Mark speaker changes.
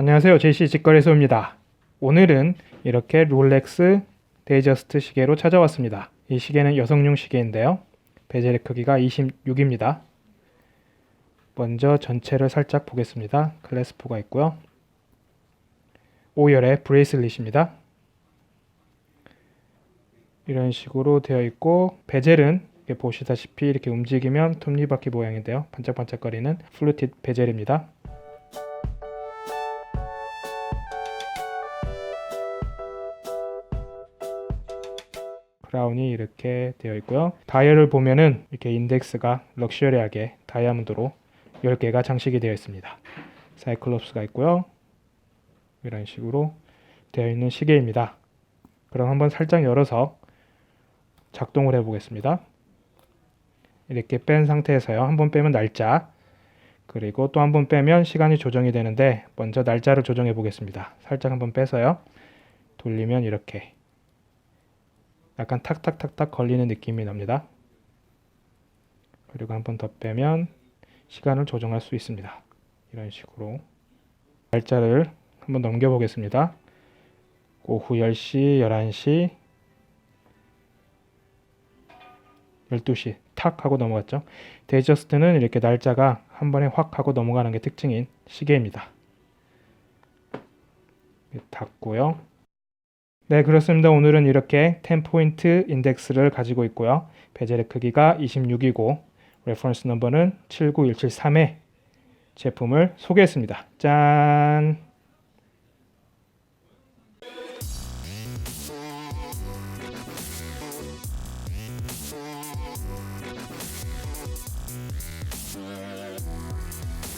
Speaker 1: 안녕하세요. JC 직거래소입니다. 오늘은 이렇게 롤렉스 데이저스트 시계로 찾아왔습니다. 이 시계는 여성용 시계인데요. 베젤의 크기가 26입니다. 먼저 전체를 살짝 보겠습니다. 클래스포가 있고요. 5열의 브레이슬릿입니다. 이런 식으로 되어 있고 베젤은 보시다시피 이렇게 움직이면 톱니바퀴 모양인데요. 반짝반짝거리는 플루티드 베젤입니다. 크라운이 이렇게 되어 있고요. 다이얼을 보면은 이렇게 인덱스가 럭셔리하게 다이아몬드로 10개가 장식이 되어 있습니다. 사이클롭스가 있고요. 이런 식으로 되어 있는 시계입니다. 그럼 한번 살짝 열어서 작동을 해 보겠습니다. 이렇게 뺀 상태에서요. 한 번 빼면 날짜 그리고 또 한 번 빼면 시간이 조정이 되는데 먼저 날짜를 조정해 보겠습니다. 살짝 한 번 빼서요. 돌리면 이렇게 약간 탁탁탁탁 걸리는 느낌이 납니다. 그리고 한 번 더 빼면 시간을 조정할 수 있습니다. 이런 식으로 날짜를 한번 넘겨 보겠습니다. 오후 10시, 11시, 12시 탁 하고 넘어갔죠. 데이저스트는 이렇게 날짜가 한 번에 확 하고 넘어가는 게 특징인 시계입니다. 닫고요. 네, 그렇습니다. 오늘은 이렇게 10포인트 인덱스를 가지고 있고요. 베젤의 크기가 26이고 레퍼런스 넘버는 79173의 제품을 소개했습니다. 짠!